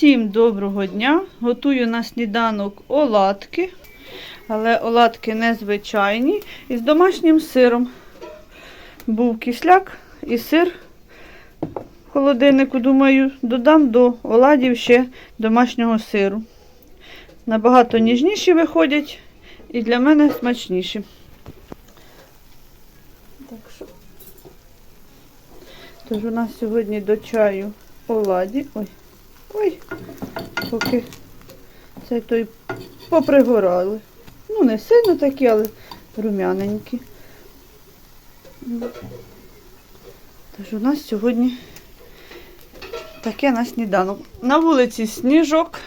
Всім доброго дня! Готую на сніданок оладки, але оладки незвичайні і з домашнім сиром. Був кисляк і сир в холодильнику, думаю, додам до оладів ще домашнього сиру. Набагато ніжніші виходять і для мене смачніші. Так що. Тож у нас сьогодні до чаю оладі. Ой, ой, поки цей той попригорали. Ну, не сильно такі, але рум'яненькі. Тож у нас сьогодні таке на сніданок. На вулиці сніжок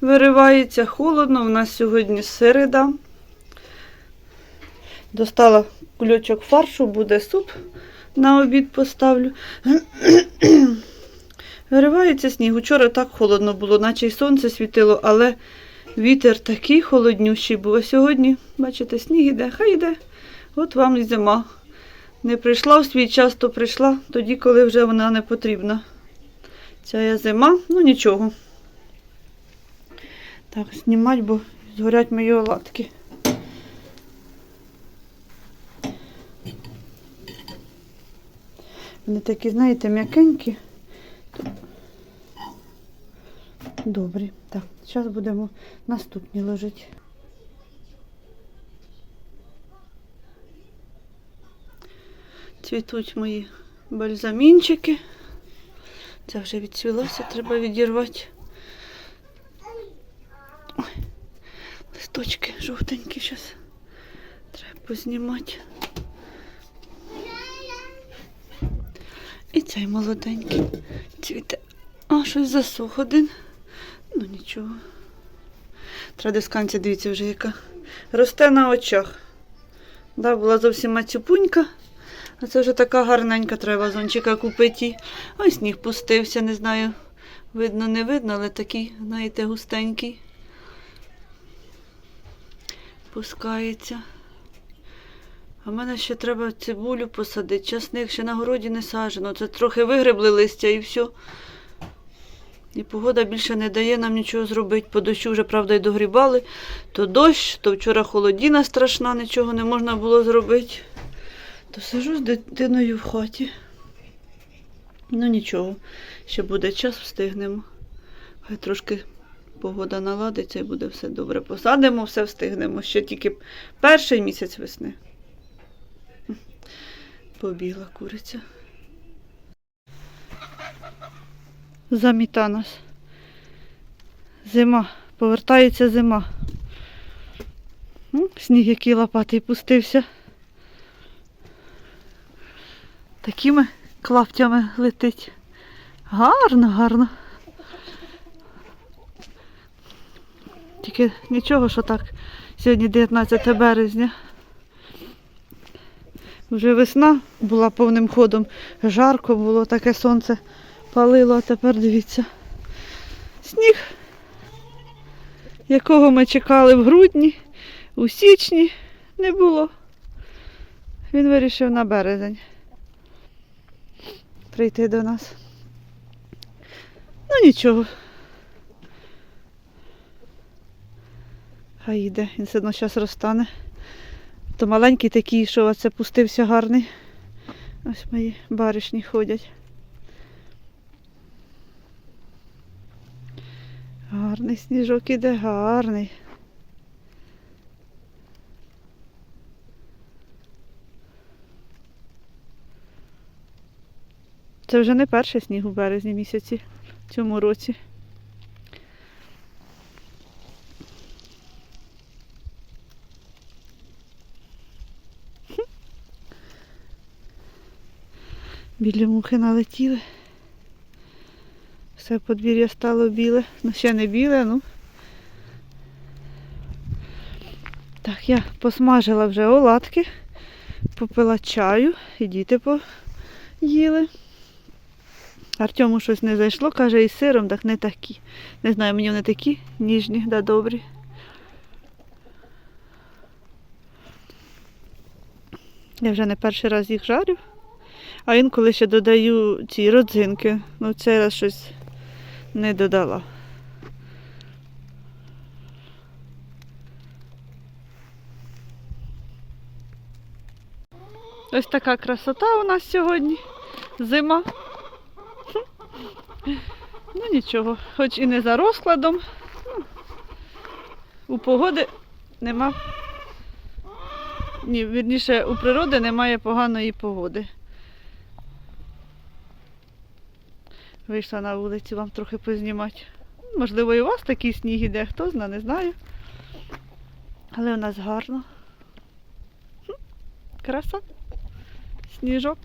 виривається, холодно. У нас сьогодні середа. Достала кульочок фаршу, буде суп на обід поставлю. Виривається сніг. Учора так холодно було, наче й сонце світило, але вітер такий холоднющий був. А сьогодні, бачите, сніг іде, хай іде. От вам і зима. Не прийшла в свій час, то прийшла тоді, коли вже вона не потрібна. Ця є зима, ну нічого. Так, знімать, бо згорять мої оладки. Вони такі, знаєте, м'якенькі. Добрі. Так, зараз будемо наступні ложити. Цвітуть мої бальзамінчики. Це вже відцвілося, треба відірвати. Ой, листочки жовтенькі зараз. Треба познімати. І цей молоденький цвіте. А, щось засух один. Нічого. Традисканція, дивіться, вже яка. Росте на очах. Да, була зовсім мацюпунька. А це вже така гарненька треба зончика купити. Ось сніг пустився, не знаю. Видно, не видно, але такий, знаєте, густенький. Пускається. А мене ще треба цибулю посадити. Часник ще на городі не саджено. Це трохи вигребли листя і все. І погода більше не дає нам нічого зробити. По дощу вже, правда, й догрібали. То дощ, то вчора холодіна страшна, нічого не можна було зробити. То сижу з дитиною в хаті. Ну нічого, ще буде час, встигнемо. Хай трошки погода наладиться і буде все добре. Посадимо, все встигнемо. Ще тільки перший місяць весни. Побігла куриця. Заміта нас. Зима. Повертається зима. Сніг який лопатий пустився. Такими клаптями летить. Гарно, гарно. Тільки нічого, що так. Сьогодні 19 березня. Вже весна була повним ходом. Жарко було, таке сонце палило, а тепер дивіться. Сніг, якого ми чекали в грудні, у січні не було. Він вирішив на березень прийти до нас. Ну нічого. Хай йде, він все одно зараз розтане. То маленький такий, що оце пустився гарний. Ось мої баришні ходять. Гарний сніжок іде, гарний. Це вже не перший сніг у березні місяці в цьому році. Білі мухи налетіли. Все подвір'я стало біле. Ну ще не біле, ну. Так, я посмажила вже оладки, попила чаю і діти поїли. Артему щось не зайшло, каже, із сиром, так не такі. Не знаю, мені вони такі ніжні, да добрі. Я вже не перший раз їх жарю. А інколи ще додаю ці родзинки. Ну, цей раз щось не додала. Ось така красота у нас сьогодні. Зима. Ну нічого, хоч і не за розкладом. У погоди нема. Ні, вірніше, у природи немає поганої погоди. Вийшла на вулицю вам трохи познімати. Можливо, і у вас такий сніг іде, хто зна, не знаю. Але у нас гарно. Краса. Сніжок.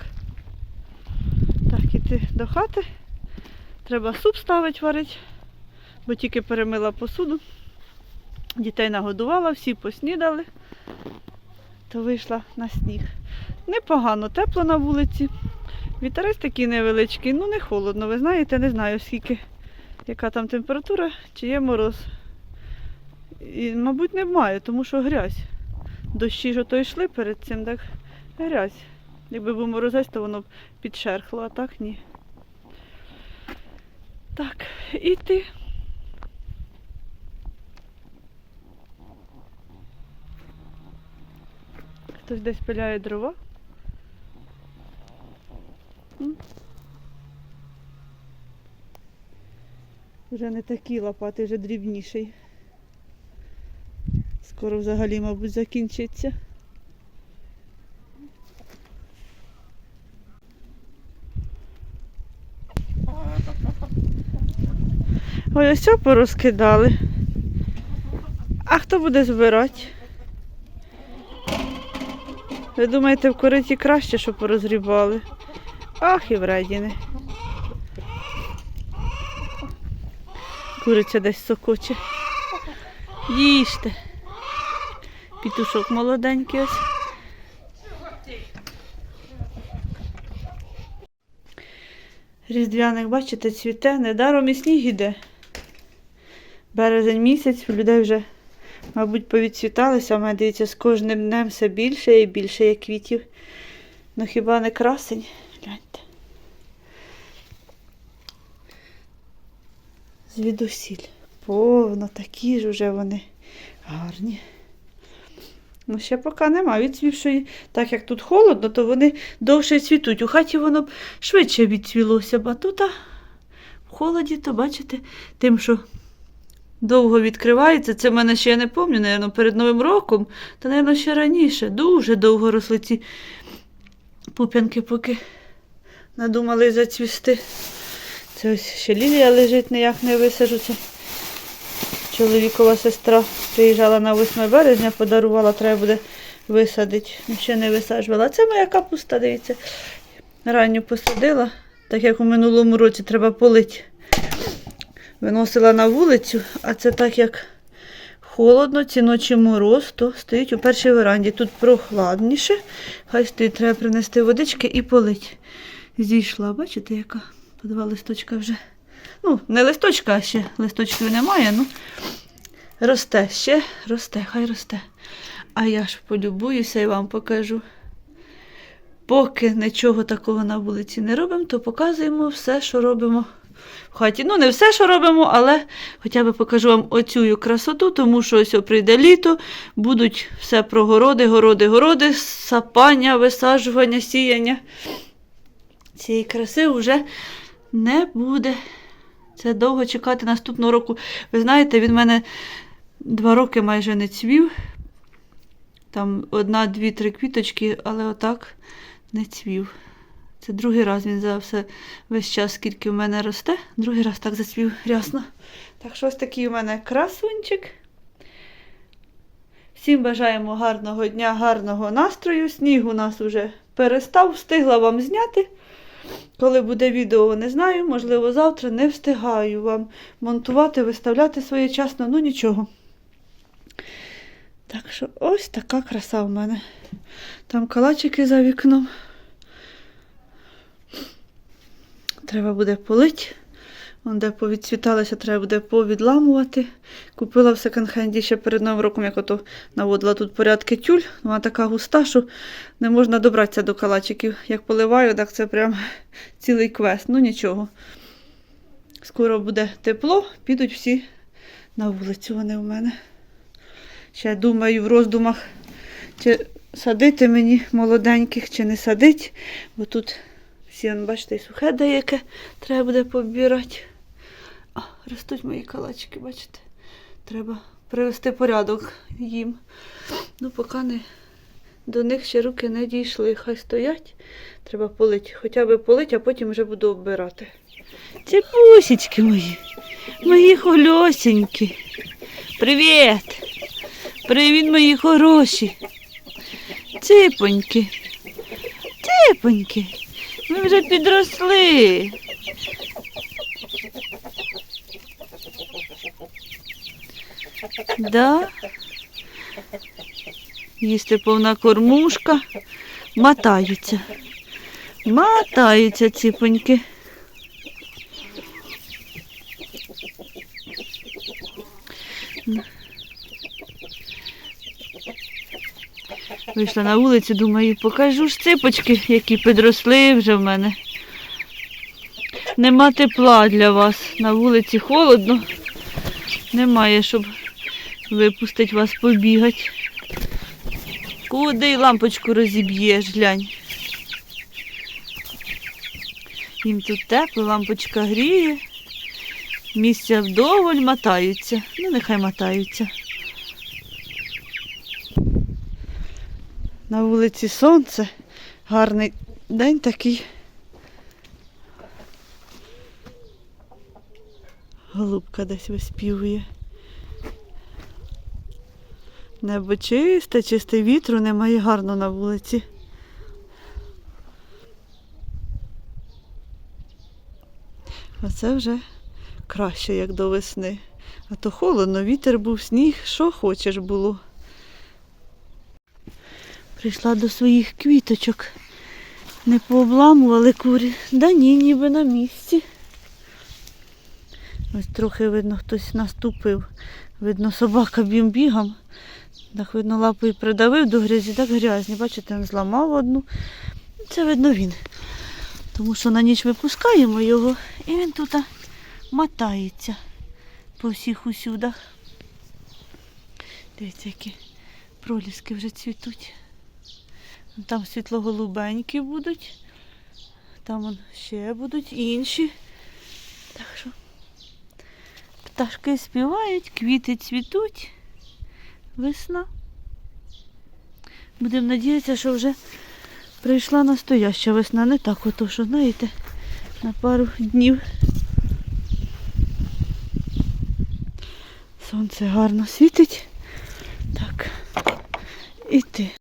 Так, іти до хати. Треба суп ставити варити, бо тільки перемила посуду. Дітей нагодувала, всі поснідали, то вийшла на сніг. Непогано, тепло на вулиці. Вітерець такий невеличкий, ну не холодно. Ви знаєте, не знаю скільки, яка там температура, чи є мороз. І, мабуть, немає, тому що грязь. Дощі ж ото йшли перед цим, так грязь. Якби був морозець, то воно б підшерхло, а так ні. Так, і ти. Хтось десь пиляє дрова. Вже не такі лопати, вже дрібніший. Скоро взагалі, мабуть, закінчиться. Ой, ось що порозкидали. А хто буде збирати? Ви думаєте, в кориті краще, щоб порозрібали? Ах, і вредіни. Куриця десь сокоче. Їжте. Пітушок молоденький ось. Різдвяник, бачите, цвіте, недаром і сніг іде. Березень місяць, людей вже, мабуть, повідцвіталися, а дивіться, з кожним днем все більше і більше є квітів. Ну хіба не красень? Гляньте. Звідусіль. Повно, такі ж уже вони гарні. Ну, ще поки нема відцвівшої. Так як тут холодно, то вони довше цвітуть. У хаті воно б швидше відцвілося а тут а, в холоді, то бачите, тим, що довго відкривається. Це в мене ще я не пам'ятаю, напевно, перед Новим роком, та, напевно, ще раніше. Дуже довго росли ці пуп'янки, поки надумали зацвісти. Це ось ще лілія лежить, ніяк не висажу. Чоловікова сестра приїжджала на 8 березня, подарувала, треба буде висадити. Ну, Ще не висаджувала. Це моя капуста, дивіться. Ранню посадила, так як у минулому році треба полити. Виносила на вулицю, а це так як холодно, ці ночі мороз, то стоїть у першій веранді. Тут прохладніше. Хай стоїть, треба принести водички і полить. Зійшла, бачите, яка? По два листочка вже. Ну, не листочка, а ще листочків немає. Ну, росте, ще росте, хай росте. А я ж полюбуюся і вам покажу. Поки нічого такого на вулиці не робимо, то показуємо все, що робимо в хаті. Ну, не все, що робимо, але хоча б покажу вам оцю красоту, тому що ось прийде літо, будуть все про городи, городи, городи, сапання, висаджування, сіяння. Цієї краси вже не буде. Це довго чекати наступного року. Ви знаєте, він в мене два роки майже не цвів. Там одна, дві, три квіточки, але отак не цвів. Це другий раз він за все весь час, скільки в мене росте, другий раз так зацвів рясно. Так що ось такий у мене красунчик. Всім бажаємо гарного дня, гарного настрою. Сніг у нас вже перестав, встигла вам зняти. Коли буде відео, не знаю, можливо, завтра не встигаю вам монтувати, виставляти своєчасно, ну нічого. Так що ось така краса в мене. Там калачики за вікном. Треба буде полити. Вон де повідцвіталося, треба буде повідламувати. Купила в секонд-хенді ще перед Новим роком, як ото наводила тут порядки тюль. Вона така густа, що не можна добратися до калачиків. Як поливаю, так це прям цілий квест. Ну нічого. Скоро буде тепло, підуть всі на вулицю вони у мене. Ще думаю в роздумах, чи садити мені молоденьких, чи не садить, бо тут всі, бачите, і сухе деяке треба буде побірати. А, ростуть мої калачики, бачите. Треба привести порядок їм. Ну, поки не до них ще руки не дійшли. Хай стоять. Треба полити. Хоча б полити, а потім вже буду оббирати. Це пусічки мої. Мої хольосенькі. Привіт! Привіт, мої хороші. Ципоньки. Ципоньки. Ви вже підросли. Да. Їсти повна кормушка. Мотаються. Мотаються ціпоньки. Вийшла на вулицю, думаю, покажу ж ципочки, які підросли вже в мене. Нема тепла для вас. На вулиці холодно. Немає, щоб випустити вас побігати. Куди лампочку розіб'єш, глянь. Їм тут тепло, лампочка гріє. Місця вдоволь мотаються. Ну, нехай мотаються. На вулиці сонце. Гарний день такий. Голубка десь виспівує. Небо чисте, чисте вітру немає гарно на вулиці. Оце вже краще, як до весни. А то холодно, вітер був, сніг, що хочеш було. Прийшла до своїх квіточок. Не пообламували курі. Да ні, ніби на місці. Ось трохи видно, хтось наступив. Видно, собака бім-бігом. Так, видно, лапою придавив до грязі, так грязні. Бачите, він зламав одну. Це видно він. Тому що на ніч випускаємо його і він тут мотається по всіх усюдах. Дивіться, які проліски вже цвітуть. Там світло-голубенькі будуть. Там ще будуть інші. Так що пташки співають, квіти цвітуть. Весна. Будемо надіятися, що вже прийшла настояща весна. Не так ото, що, знаєте, на пару днів. Сонце гарно світить. Так, іти.